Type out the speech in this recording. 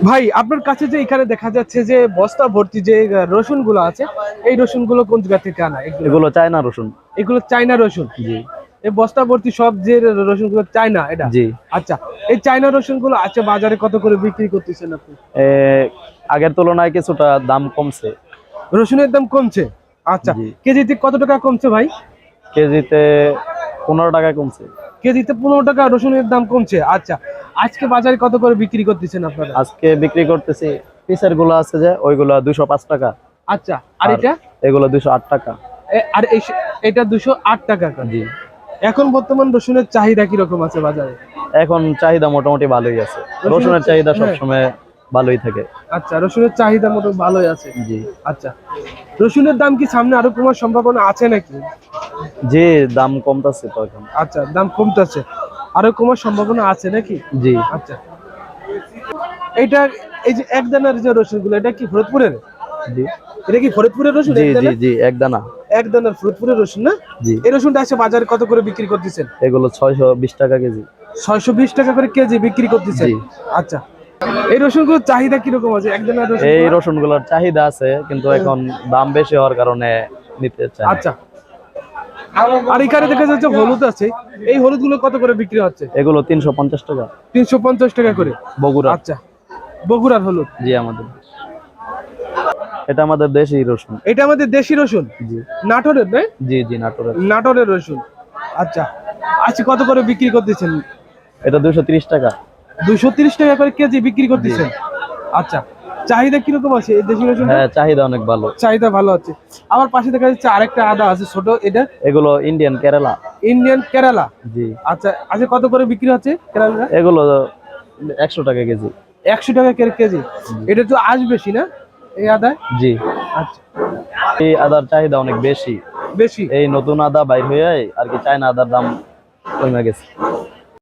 ভাই আপনার কাছে যে এখানে দেখা যাচ্ছে যে বস্তা ভর্তি যে রসুনগুলো আছে এই রসুনগুলো কোন জায়গা থেকে আনা? এগুলো? চায়না রসুন। এগুলো চায়না রসুন? জি। এই বস্তা ভর্তি সব যে রসুনগুলো চাইনা এটা? জি। আচ্ছা এই চাইনা রসুনগুলো আছে বাজারে কত করে বিক্রি করতেছেন আপনি? আগের তুলনায় কিছুটা দাম কমছে। রসুনের দাম কমছে? আচ্ছা। কেজিতে কত টাকা কমছে ভাই? কেজিতে পনেরো টাকা কমছে। কেজিতে পনেরো টাকা রসুনের দাম কমছে? আচ্ছা আজকে বাজারে কত করে বিক্রি করতেছেন আপনারা? আজকে বিক্রি করতেছি পিসেরগুলো আছে যে ওইগুলো দুশো পাঁচ টাকা। আচ্ছা আর এটা? এগুলো দুশো আট টাকা। আর এটা দুশো আট টাকা। জি। এখন বর্তমান রসুনের চাহিদা কীরকম আছে বাজারে? এখন চাহিদা মোটামুটি ভালোই আছে। রসুনের চাহিদা হ্যাঁ। সবসময় ভালোই থাকে। আচ্ছা রসুনের চাহিদা মতো ভালোই আছে। জি। আচ্ছা রসুনের দাম কি সামনে আরও কমার সম্ভাবনা আছে নাকি? জি দাম কমতেছে তো এখন। আচ্ছা দাম কমতেছে। আরও কমার সম্ভাবনা আছে নাকি? জি। আচ্ছা। এটা এই যে এক দানার যে রসুনগুলো এটা কি ফরিদপুরের? জি। এটা কি ফরিদপুরের রসুন জি জি জি এক দানা। এক দানার ফরিদপুরের রসুন না? জি। এই রসুনটা আছে বাজারে কত করে বিক্রি করতেছেন? এগুলো ছয়শো বিশ টাকা কেজি। ছয়শো বিশ টাকা করে কেজি বিক্রি করতেছেন? জি। আচ্ছা। এই রসুনগুলোর চাহিদা কীরকম আছে? এক দানার রসুন এই রসুনগুলোর চাহিদা আছে কিন্তু এখন দাম বেশি হওয়ার কারণে নিতে চাই আচ্ছা। আর এখানে দেখা যাচ্ছে হলুদ আছে। এই হলুদগুলো কত করে বিক্রি হচ্ছে? এগুলো তিনশো পঞ্চাশ টাকা। তিনশো পঞ্চাশ টাকা করে? বগুড়া। আচ্ছা। বগুড়ার হলুদ? জি আমাদের। এটা আমাদের দেশি রসুন। এটা আমাদের দেশি রসুন? জি। নাটোরের না জি জি নাটোরের। নাটোরের রসুন। আচ্ছা। কত করে বিক্রি করতেছেন? এটা দুশো তিরিশ টাকা। দুশো তিরিশ টাকা করে কেজি বিক্রি করতেছেন? আচ্ছা। চাহিদা কীরকম আছে এই দেশি রসুন হ্যাঁ চাহিদা অনেক ভালো। চাহিদা ভালো আছে। আমার পাশে দেখা যাচ্ছে আরেকটা আদা আছে ছোট এটা। এগুলো ইন্ডিয়ান কেরালা ইন্ডিয়ান কেরালা জি। আচ্ছা আজকে কত করে বিক্রি হচ্ছে কেরালা এগুলো একশো টাকা কেজি। একশো টাকা করে কেজি? এটা তো আজ বেশি না এই আদা জি। আচ্ছা। এই আদার চাহিদা অনেক বেশি। বেশি? এই নতুন আদা বাইর হয়ে আর কি চায়না আদার দাম কমে গেছে।